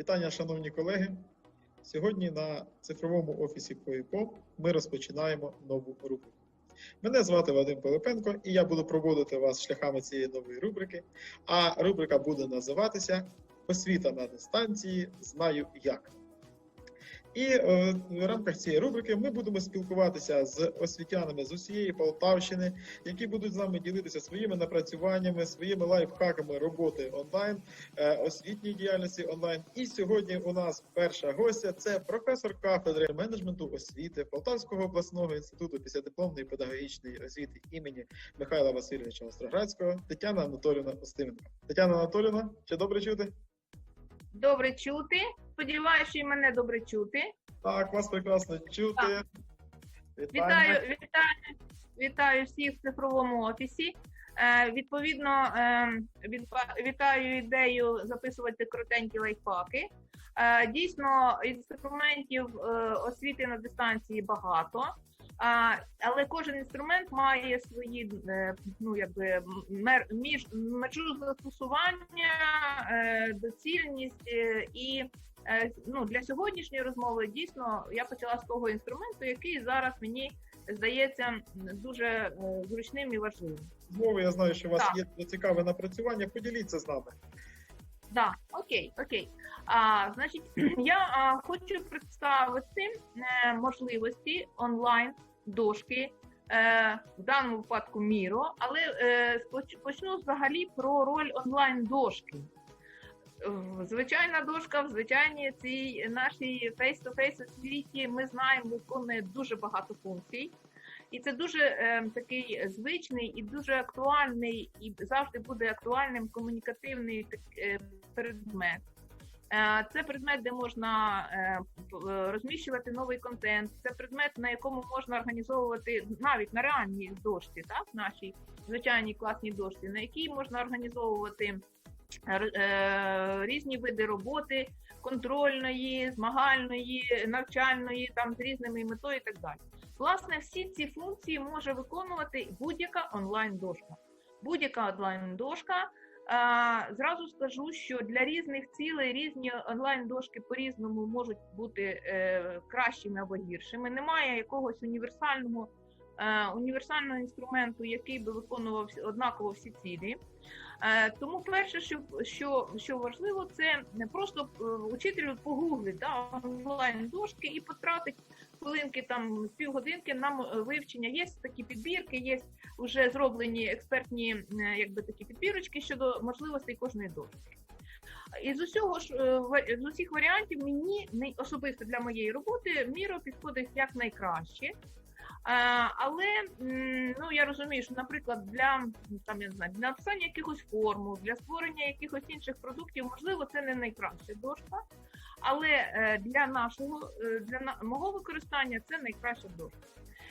Вітання, шановні колеги. Сьогодні на цифровому офісі КОІПО ми розпочинаємо нову рубрику. Мене звати Вадим Пилипенко, і я буду проводити вас шляхами цієї нової рубрики. А рубрика буде називатися Освіта на дистанції. Знаю як. І е, в рамках цієї рубрики ми будемо спілкуватися з освітянами з усієї Полтавщини, які будуть з нами ділитися своїми напрацюваннями, своїми лайфхаками роботи онлайн, е, освітньої діяльності онлайн. І сьогодні у нас перша гостя це професор кафедри менеджменту освіти Полтавського обласного інституту післядипломної педагогічної освіти імені Михайла Васильовича Остроградського Тетяна Анатоліївна Остименко. Тетяна Анатоліївна, чи добре чути? Добре чути. Сподіваюся, що і мене добре чути. Так, вас прекрасно чути. Вітаю, вітаю, вітаю всіх в цифровому офісі. Е, відповідно, е, вітаю ідею записувати коротенькі лайфхаки. Е, дійсно, інструментів е, освіти на дистанції багато. А, але кожен інструмент має свої е, ну якби мер між межу застосування, е, доцільність е, і ну для сьогоднішньої розмови дійсно я почала з того інструменту, який зараз мені здається дуже зручним і важливим. Знову я знаю, що у вас Так. є цікаве напрацювання. Поділіться з нами. Да, окей, окей. А, значить, я а, хочу представити е, можливості онлайн дошки. Е, в даному випадку Міро, але е, почну взагалі про роль онлайн дошки. Звичайна дошка в звичайній цій нашій face-to-face освіті ми знаємо, виконує дуже багато функцій. І це дуже е, такий звичний і дуже актуальний, і завжди буде актуальним комунікативний предмет. Е, Це предмет, де можна е, е, розміщувати новий контент. Це предмет, на якому можна організовувати навіть на реальній дошці, так, нашій звичайній класній дошці, на якій можна організовувати різні види роботи, контрольної, змагальної, навчальної, там з різними метою і так далі. Власне, всі ці функції може виконувати будь-яка онлайн-дошка. Будь-яка онлайн-дошка. А, зразу скажу, що для різних цілей різні онлайн-дошки по-різному можуть бути е, кращими або гіршими. Немає якогось універсального, е, універсального інструменту, який би виконував однаково всі цілі. Е, тому перше, що, що, що важливо, це не просто е, учителю погуглить да, онлайн-дошки і потратить хвилинки, там півгодинки на е, вивчення. Є такі підбірки, є вже зроблені експертні якби такі підбірочки щодо можливостей кожної дошки. Із усього ж з усіх варіантів мені особисто для моєї роботи міро підходить як найкраще. Але ну я розумію, що, наприклад, для там я не знаю, для написання якихось формул, для створення якихось інших продуктів, можливо, це не найкраща дошка. Але е, для нашого е, для мого використання це найкраща дошка.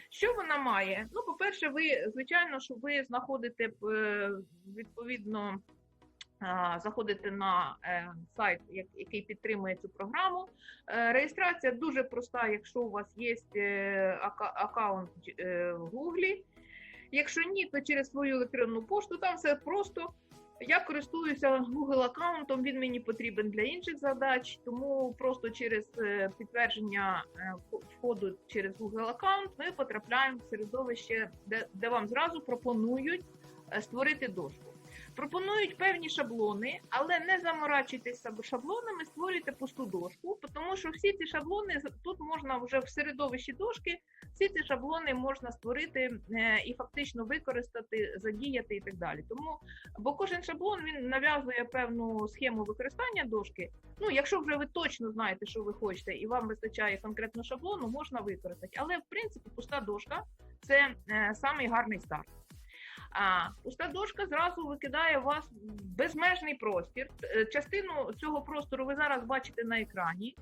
Що вона має? Ну, по-перше, ви звичайно, що ви знаходите е, відповідно. Заходите на е, сайт, який підтримує цю програму. Е, Реєстрація дуже проста, якщо у вас є е, аккаунт в Гуглі. Якщо ні, то через свою електронну пошту там все просто. Я користуюся Google аккаунтом, він мені потрібен для інших задач, тому просто через підтвердження входу через Google аккаунт ми потрапляємо в середовище, де, де вам зразу пропонують створити дошку. Пропонують певні шаблони, але не заморачуйтеся шаблонами, створюйте пусту дошку, тому що всі ці шаблони тут можна вже в середовищі дошки, всі ці шаблони можна створити е, і фактично використати, задіяти і так далі. Тому бо кожен шаблон він нав'язує певну схему використання дошки. Ну, якщо вже ви точно знаєте, що ви хочете, і вам вистачає конкретно шаблону, можна використати. Але в принципі пуста дошка це е, самий гарний старт. А пуста дошка зразу викидає вас в безмежний простір. Е, Частину цього простору ви зараз бачите на екрані.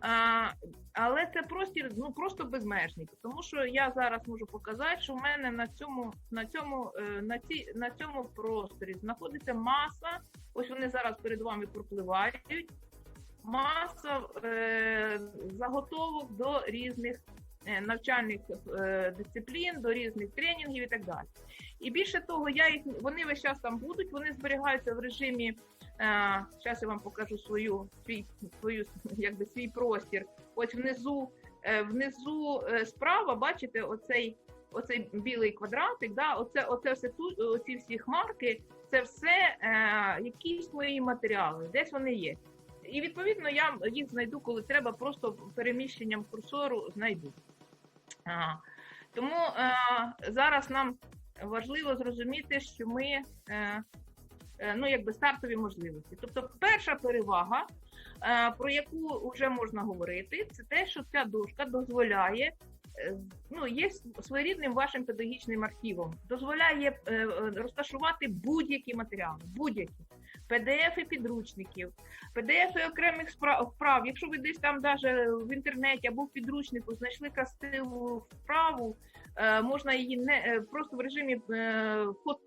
А, але це простір ну просто безмежний, тому що я зараз можу показати, що в мене на цьому на цьому е, на ці на цьому просторі знаходиться маса. Ось вони зараз перед вами пропливають. Маса е, заготовок до різних навчальних е, дисциплін, до різних тренінгів і так далі. І більше того, я їх вони весь час там будуть, вони зберігаються в режимі. Зараз я вам покажу свою свій свою якби свій простір. Ось внизу, е, внизу е, справа, бачите, оцей оцей білий квадратик. Да, оце, оце все тут, оці всі хмарки, це все е, якісь мої матеріали, десь вони є. І відповідно я їх знайду, коли треба, просто переміщенням курсору знайду. Тому е, зараз нам важливо зрозуміти, що ми е, е, ну, якби стартові можливості. Тобто, перша перевага, е, про яку вже можна говорити, це те, що ця дошка дозволяє. е, Ну, є своєрідним вашим педагогічним архівом, дозволяє е, е, розташувати будь-які матеріали, будь-які PDF підручників, PDF окремих спра- вправ. Якщо ви десь там даже в інтернеті або в підручнику знайшли красиву вправу, е, можна її не е, просто в режимі е,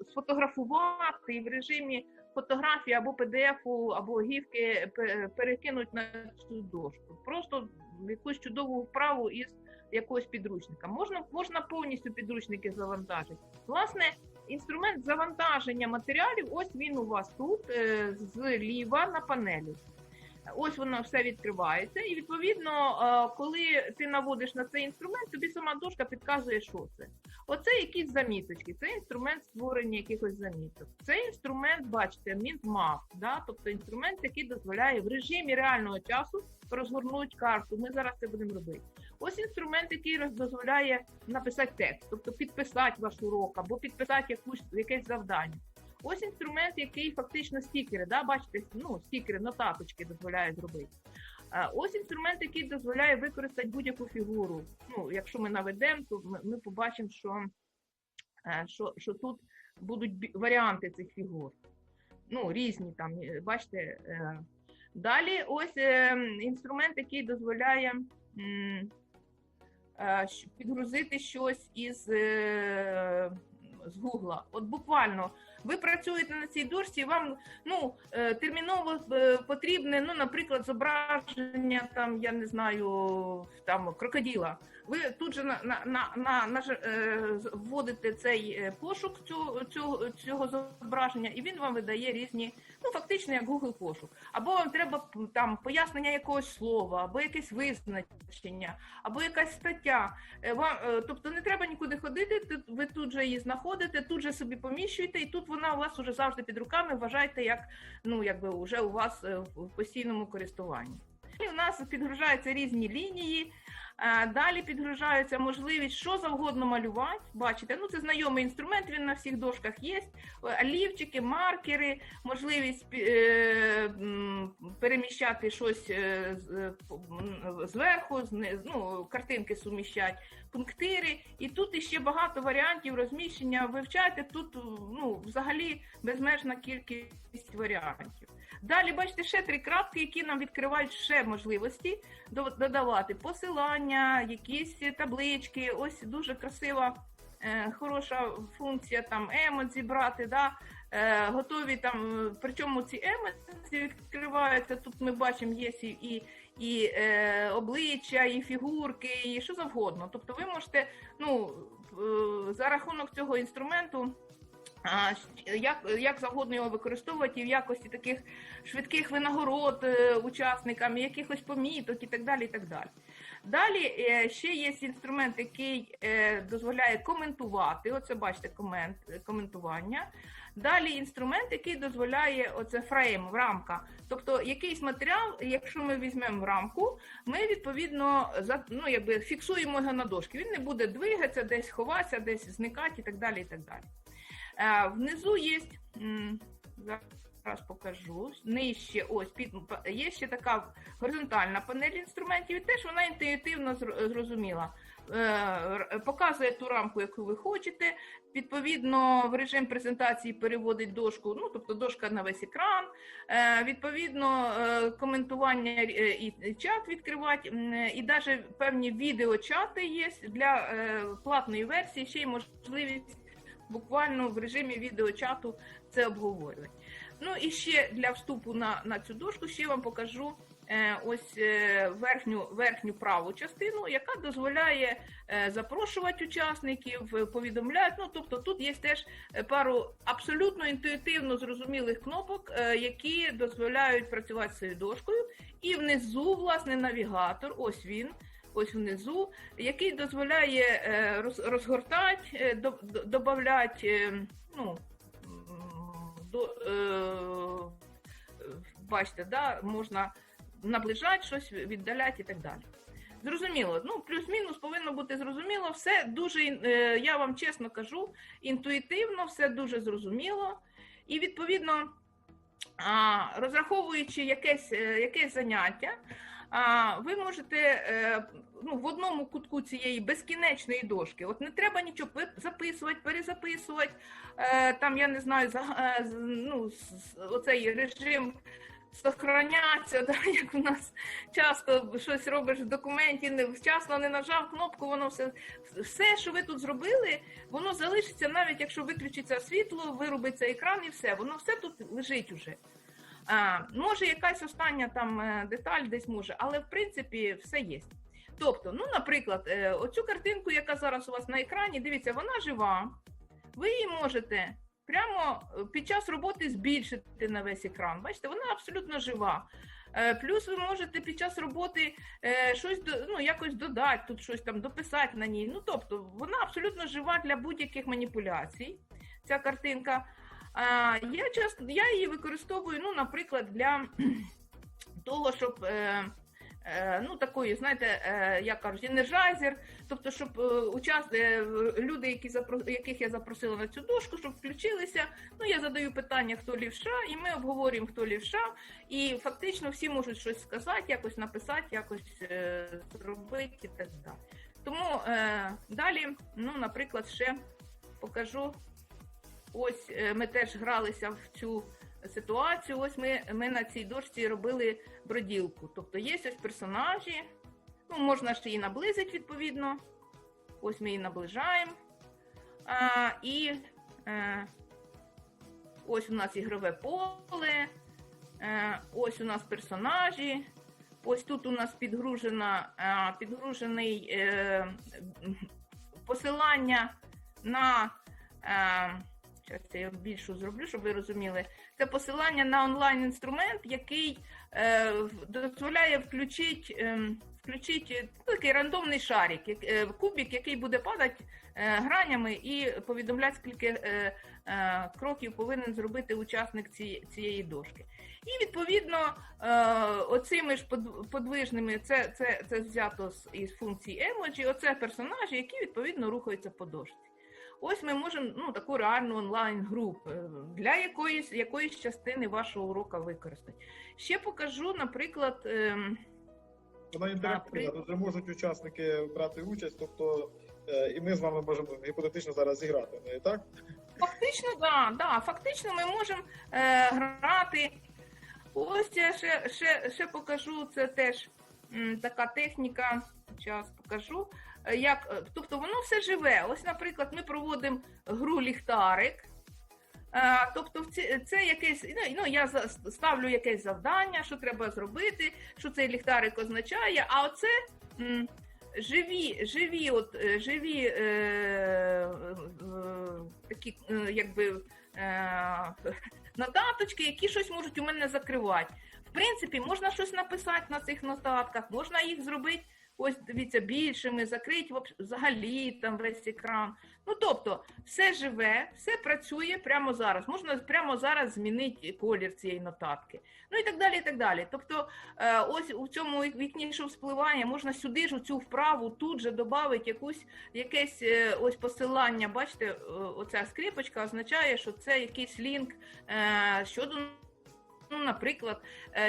сфотографувати і в режимі фотографії або PDF, або гівки пе- перекинути на цю дошку. Просто якусь чудову вправу із якогось підручника. Можна, можна повністю підручники завантажити. Власне, інструмент завантаження матеріалів, ось він у вас тут, е, зліва на панелі. Ось воно все відкривається, і відповідно, е, коли ти наводиш на цей інструмент, тобі сама дошка підказує, що це. Оце якісь заміточки, це інструмент створення якихось заміток. Це інструмент, бачите, MintMap, да? тобто інструмент, який дозволяє в режимі реального часу розгорнути карту. Ми зараз це будемо робити. Ось інструмент, який дозволяє написати текст, тобто підписати ваш урок або підписати якусь якесь завдання. Ось інструмент, який фактично стікери, да, бачите, ну стікери, нотаточки дозволяє зробити. Ось інструмент, який дозволяє використати будь-яку фігуру. Ну, якщо ми наведемо, то ми, ми побачимо, що, е, що, що тут будуть варіанти цих фігур. Ну, різні там, е, бачите. е. Далі ось е, інструмент, який дозволяє підгрузити щось із е, з Гугла. От буквально ви працюєте на цій дошці, вам ну е, терміново е, потрібне, ну, наприклад, зображення там, я не знаю, там крокодила. Ви тут же на, на, на, на, на е, вводите цей е, пошук цього, цього, цього зображення, і він вам видає різні, ну фактично як Google пошук. Або вам треба там пояснення якогось слова, або якесь визначення, або якась стаття. Е, Вам, е, тобто не треба нікуди ходити, ви тут же її знаходите, тут же собі поміщуєте, і тут вона у вас уже завжди під руками. Вважайте, як ну якби вже у вас е, в постійному користуванні. І у нас підгружаються різні лінії. е, Далі підгружається можливість що завгодно малювати. Бачите, ну це знайомий інструмент, він на всіх дошках є. Олівчики, маркери, можливість е, переміщати щось е, зверху, ну, картинки суміщати, пунктири. І тут іще багато варіантів розміщення. Вивчайте тут ну, взагалі безмежна кількість варіантів. Далі бачите ще три крапки, які нам відкривають ще можливості додавати посилання, якісь таблички. Ось дуже красива, е, хороша функція там емодзі брати. Да? Е, готові там, причому ці емодзі відкриваються. Тут ми бачимо є і, і, і е, обличчя, і фігурки, і що завгодно. Тобто ви можете ну, е, за рахунок цього інструменту. Як, як завгодно його використовувати і в якості таких швидких винагород е, учасникам, якихось поміток і так далі. І так далі. Далі е, ще є інструмент, який е, дозволяє коментувати. Оце бачите, комент, коментування. Далі інструмент, який дозволяє оце фрейм, рамка. Тобто якийсь матеріал, якщо ми візьмемо рамку, ми відповідно ну, якби фіксуємо його на дошки. Він не буде двигатися, десь ховатися, десь зникати і так далі. І так далі. Е, внизу є. Зараз покажу. Нижче, ось під є ще така горизонтальна панель інструментів, і теж вона інтуїтивно зрозуміла. Е, Показує ту рамку, яку ви хочете. Відповідно, в режим презентації переводить дошку, ну тобто дошка на весь екран. Е, Відповідно, коментування і чат відкривати, і навіть певні відеочати є для платної версії. Ще й можливість буквально в режимі відеочату це обговорювати. Ну і ще для вступу на, на цю дошку ще вам покажу е, ось е, верхню, верхню праву частину, яка дозволяє е, запрошувати учасників, повідомляти. Ну, тобто тут є теж е, пару абсолютно інтуїтивно зрозумілих кнопок, е, які дозволяють працювати з цією дошкою. І внизу, власне, навігатор, ось він. Ось внизу, який дозволяє е, розгортати, е, до- до- додавати, е, ну, до, бачите, да, можна наближати щось, віддаляти і так далі. Зрозуміло, ну плюс-мінус повинно бути зрозуміло. Все дуже, я вам чесно кажу, інтуїтивно, все дуже зрозуміло. І відповідно, розраховуючи якесь, якесь заняття, ви можете е, ну, в одному кутку цієї безкінечної дошки, от не треба нічого записувати, перезаписувати. Е, Там я не знаю, е, ну, оцей режим сохраняться, да, як у нас часто щось робиш в документі, не вчасно не нажав кнопку, воно все, все, що ви тут зробили, воно залишиться, навіть якщо виключиться світло, вирубиться екран і все, воно все тут лежить уже. Може, якась остання там е, деталь десь може, але в принципі все є. Тобто, ну, наприклад, е, оцю картинку, яка зараз у вас на екрані, дивіться, вона жива. Ви її можете прямо е, під час роботи збільшити на весь екран. Бачите, вона абсолютно жива. Плюс ви можете під час роботи щось ну, якось додати, тут щось там дописати на ній. Ну, тобто, вона абсолютно жива для будь-яких маніпуляцій. Ця картинка. А, я часто я її використовую, ну, наприклад, для того, щоб. Е, е, Ну, такої, знаєте, е, як кажуть, енержайзер, тобто, щоб учас... люди, які запро... яких я запросила на цю дошку, щоб включилися. Ну, я задаю питання, хто лівша, і ми обговорюємо, хто лівша, і фактично всі можуть щось сказати, якось написати, якось зробити так далі. Тому далі, ну, наприклад, ще покажу. Ось е, ми теж гралися в цю ситуацію. Ось ми, ми на цій дошці робили броділку. Тобто є ось персонажі, ну, можна ще її наблизити, відповідно. Ось ми її наближаємо. А, і е, ось у нас ігрове поле, е, ось у нас персонажі. Ось тут у нас підгружена, е, підгружений е, посилання на. Зараз я більшу зроблю, щоб ви розуміли. Це посилання на онлайн-інструмент, який е, дозволяє включити е, включить, е, такий рандомний шарик, е, кубик, який буде падати е, гранями і повідомляти, скільки е, е, кроків повинен зробити учасник ці, цієї дошки. І відповідно е, оцими ж подвижними, це, це, це взято з із функції емоджі, оце персонажі, які відповідно рухаються по дошці. Ось ми можемо ну, таку реальну онлайн-групу е, для якоїсь, якоїсь частини вашого урока використати. Ще покажу, наприклад, Вона інтерактивна, тут вже можуть учасники брати участь, тобто е, і ми з вами можемо гіпотетично зараз зіграти в неї, так? фактично, да, да, фактично ми можемо е, грати. Ось я ще, ще, ще покажу, це теж м, така техніка. Зараз покажу. Е, Як, е, тобто воно все живе. Ось, наприклад, ми проводимо гру ліхтарик. Е, Тобто, це якесь, ну, ну я ставлю якесь завдання, що треба зробити, що цей ліхтарик означає. А оце живі, живі, от живі е, е, такі, е, якби. Е, нотаточки, які щось можуть у мене закривати. В принципі, можна щось написати на цих нотатках, можна їх зробити. Ось дивіться, більшими, вообще- взагалі там весь екран. Ну тобто, все живе, все працює прямо зараз. Можна прямо зараз змінити колір цієї нотатки. Ну і так далі. і так далі. Тобто, е, ось у цьому вікні, що вспливає, можна сюди ж у цю вправу тут же додати якусь якесь е, ось посилання. Бачите, е, оця скріпочка означає, що це якийсь лінк щодо. Ну, наприклад,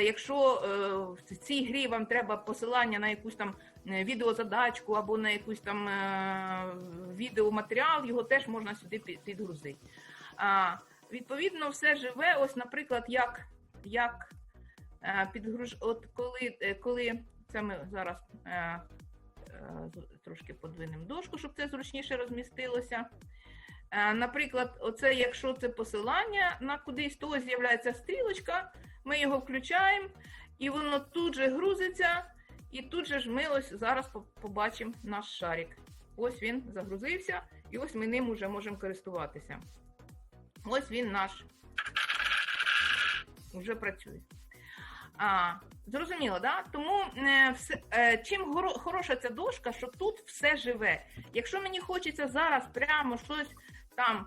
якщо в цій грі вам треба посилання на якусь там відеозадачку або на якусь там е, відеоматеріал, його теж можна сюди підгрузити. А, відповідно, все живе. Ось, наприклад, як, як е, підгруж... От коли, е, коли це ми зараз е, е, трошки подвинемо дошку, щоб це зручніше розмістилося. Е, Наприклад, оце, якщо це посилання на кудись, то з'являється стрілочка, ми його включаємо, і воно тут же грузиться, і тут же ж ми ось зараз побачимо наш шарик. Ось він загрузився, і ось ми ним вже можемо користуватися. Ось він наш вже працює. А, зрозуміло, да? Тому е, все, е, чим горо- хороша ця дошка, що тут все живе. Якщо мені хочеться зараз прямо щось там,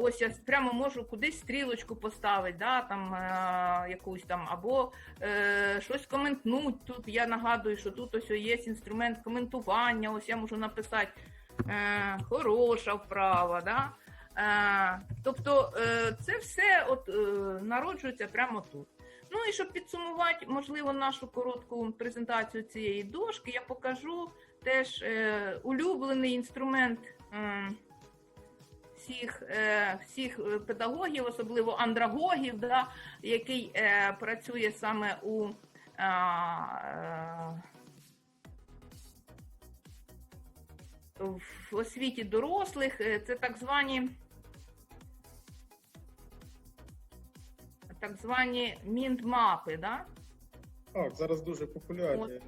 ось я прямо можу кудись стрілочку поставити, да, там, е, якусь там, або е, щось коментнуть. Тут я нагадую, що тут ось є інструмент коментування, ось я можу написати е, хороша вправа. Да? Е, тобто е, це все от, е, народжується прямо тут. Ну і щоб підсумувати, можливо, нашу коротку презентацію цієї дошки, я покажу теж е, улюблений інструмент е, всіх, е, всіх е, педагогів, особливо андрагогів, да, який е, працює саме у в освіті дорослих. Це так звані. Так звані мінт-мапи, да? Так, зараз дуже популярні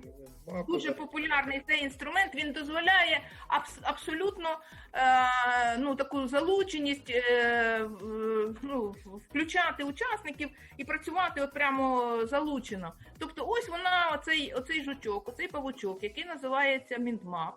мапи. Дуже популярний цей інструмент. Він дозволяє абс- абсолютно е, ну, таку залученість е, ну, включати учасників і працювати от прямо залучено. Тобто, ось вона, оцей, оцей жучок, оцей павучок, який називається Мінтмап.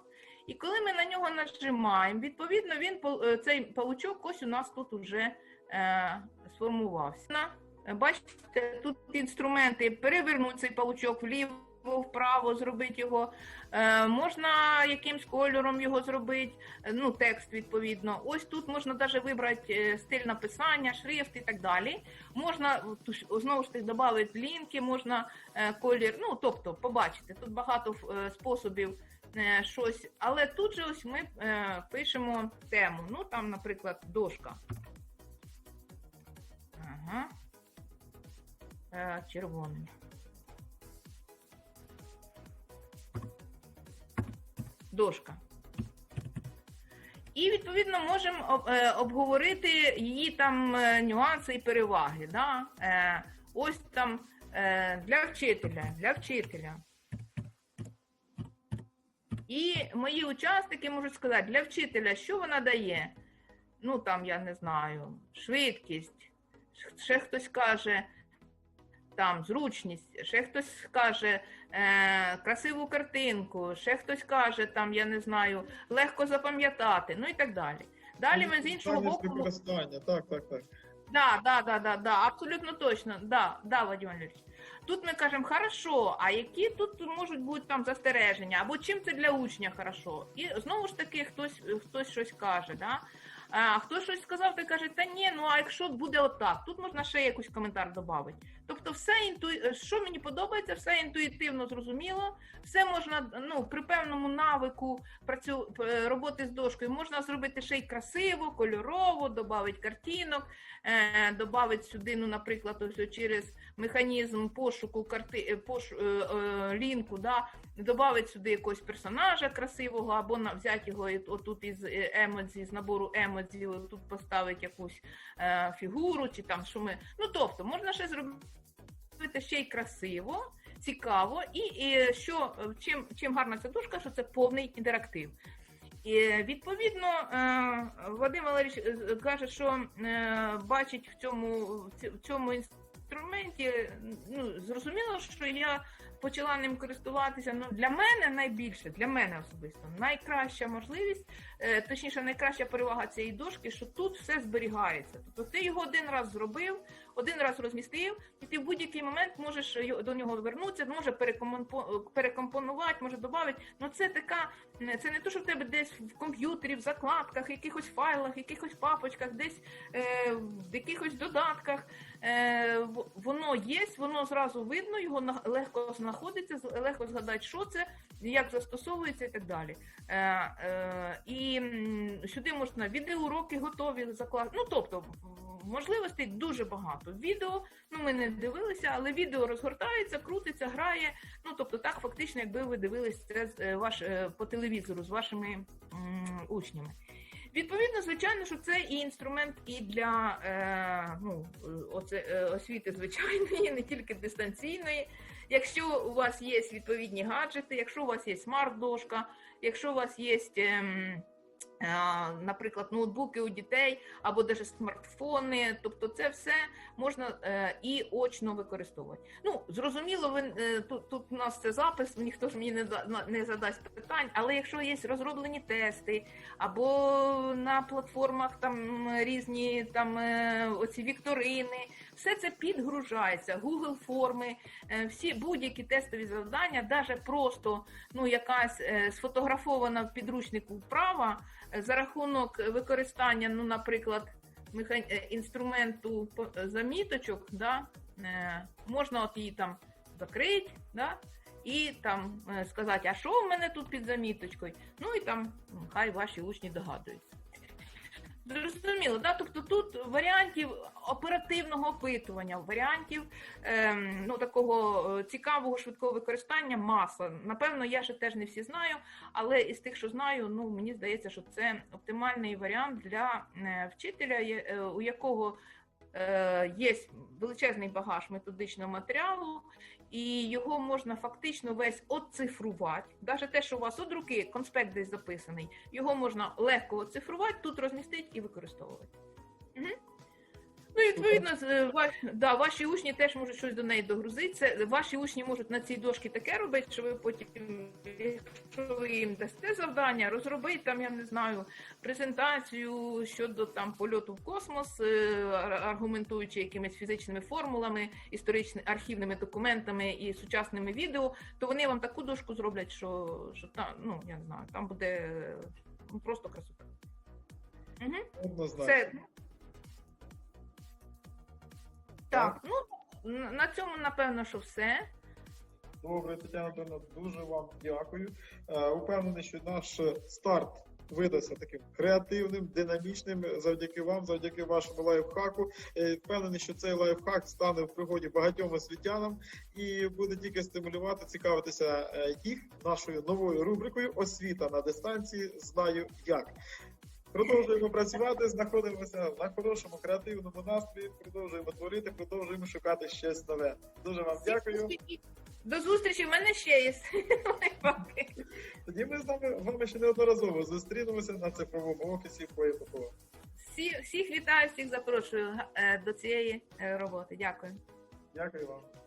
І коли ми на нього нажимаємо, відповідно, він е, цей павучок ось у нас тут уже е, сформувався. На- Бачите, тут інструменти перевернути цей павучок вліво, вправо, зробити його. Е, можна якимсь кольором його зробити, е, ну, текст відповідно. Ось тут можна навіть вибрати е, стиль написання, шрифт і так далі. Можна знову ж таки додати лінки, можна е, колір. Ну, тобто, побачите, тут багато е, способів е, щось. Але тут же ось ми е, пишемо тему. Ну, там, наприклад, дошка. Ага. Е, червоним. Дошка. І відповідно можемо е, обговорити її там е, нюанси і переваги. Да? Е, Ось там для вчителя, для вчителя. І мої учасники можуть сказати, для вчителя, що вона дає? Ну там, я не знаю, швидкість. Ще хтось каже, там зручність, ще хтось каже е, красиву картинку, ще хтось каже, там, я не знаю, легко запам'ятати, ну і так далі. Далі ми з іншого боку. так, так, так. Да, да, да, да, да, абсолютно точно. Да, да, Вадим Валерійович. Тут ми кажемо, хорошо, а які тут можуть бути там застереження, або чим це для учня хорошо? І знову ж таки хтось, хтось щось каже, да? А хтось щось сказав, той каже, та ні, ну а якщо буде отак, тут можна ще якийсь коментар додати. Тобто, все інту... що мені подобається, все інтуїтивно зрозуміло, все можна ну, при певному навику працю... роботи з дошкою можна зробити ще й красиво, кольорово, додати картинок, е, додати сюди, ну, наприклад, ось через механізм пошуку карти... е, пош... е, е, лінку, да, додати сюди якогось персонажа красивого, або на... взяти його отут із е, емодзі, з набору емодзі, тут поставити якусь е, фігуру, чи там що ми. Ну, тобто, можна ще зробити ще й красиво, цікаво, і, і що чим, чим гарна ця дошка, що це повний інтерактив. І відповідно, е, Вадим Валерійович каже, що бачить в цьому, в цьому інструменті, ну, зрозуміло, що я почала ним користуватися. Ну, для мене найбільше, для мене особисто, найкраща можливість, е, точніше, найкраща перевага цієї дошки, що тут все зберігається. Тобто ти його один раз зробив, один раз розмістив, і ти в будь-який момент можеш його- до нього вернутися, може перекомпо- перекомпонувати, може додати. Ну це така, е, це не то, що в тебе десь в комп'ютері, в закладках, якихось файлах, якихось папочках, десь е, в якихось додатках. Е, воно є, воно зразу видно, його легко знаходиться, легко згадати, що це, як застосовується і так далі. Е, е, і сюди можна відеоуроки готові закладати. Ну тобто можливостей дуже багато. Відео, ну ми не дивилися, але відео розгортається, крутиться, грає. Ну тобто, так фактично, якби ви дивились це з, е, ваш е, по телевізору з вашими м, учнями. Відповідно, звичайно, що це і інструмент і для е, ну, оце, е, освіти звичайної, не тільки дистанційної. Якщо у вас є відповідні гаджети, якщо у вас є смарт-дошка, якщо у вас є, е, наприклад, ноутбуки у дітей або навіть смартфони, тобто це все можна е, і очно використовувати. Ну, зрозуміло, ви, е, тут, тут у нас це запис, ніхто ж мені не, не задасть питань, але якщо є розроблені тести, або на платформах там різні там е, оці вікторини, все це підгружається, Google форми, е, всі будь-які тестові завдання, навіть просто ну якась е, сфотографована в підручнику вправа е, за рахунок використання, ну, наприклад, інструменту заміточок, да, можна от її там закрити, да, і там сказати, а що в мене тут під заміточкою? Ну і там хай ваші учні догадуються. Зрозуміло, да? тобто тут варіантів оперативного опитування, варіантів ем, ну, такого е, цікавого швидкого використання маса. Напевно, я ще теж не всі знаю, але із тих, що знаю, ну мені здається, що це оптимальний варіант для е, вчителя, е, у якого є величезний багаж методичного матеріалу, і його можна фактично весь оцифрувати. Навіть те, що у вас од руки конспект десь записаний, його можна легко оцифрувати, тут розмістити і використовувати. Відповідно, е, да, ваші учні теж можуть щось до неї догрузити. Це, ваші учні можуть на цій дошці таке робити, що ви потім, якщо ви їм дасте завдання, розробити там, я не знаю, презентацію щодо там польоту в космос, е, аргументуючи якимись фізичними формулами, історичними архівними документами і сучасними відео, то вони вам таку дошку зроблять, що, що там, ну я не знаю, там буде е, просто красота. Угу. Однозначно. Це... Так, ну на цьому напевно, що все. Добре, Тетяна Анатольовна, дуже вам дякую. Е, Упевнений, що наш старт видався таким креативним, динамічним завдяки вам, завдяки вашому лайфхаку. Е, Впевнений, що цей лайфхак стане в пригоді багатьом освітянам і буде тільки стимулювати, цікавитися е, їх нашою новою рубрикою Освіта на дистанції. Знаю як. Продовжуємо працювати, знаходимося на хорошому креативному настрої, продовжуємо творити, продовжуємо шукати щось нове. Дуже вам дякую. До зустрічі, в мене ще є лайфхаки. Тоді ми з нами вами ще неодноразово зустрінемося на цифровому офісі ПОЄПО. Всі, всіх вітаю, всіх запрошую е, до цієї е, роботи. Дякую. Дякую вам.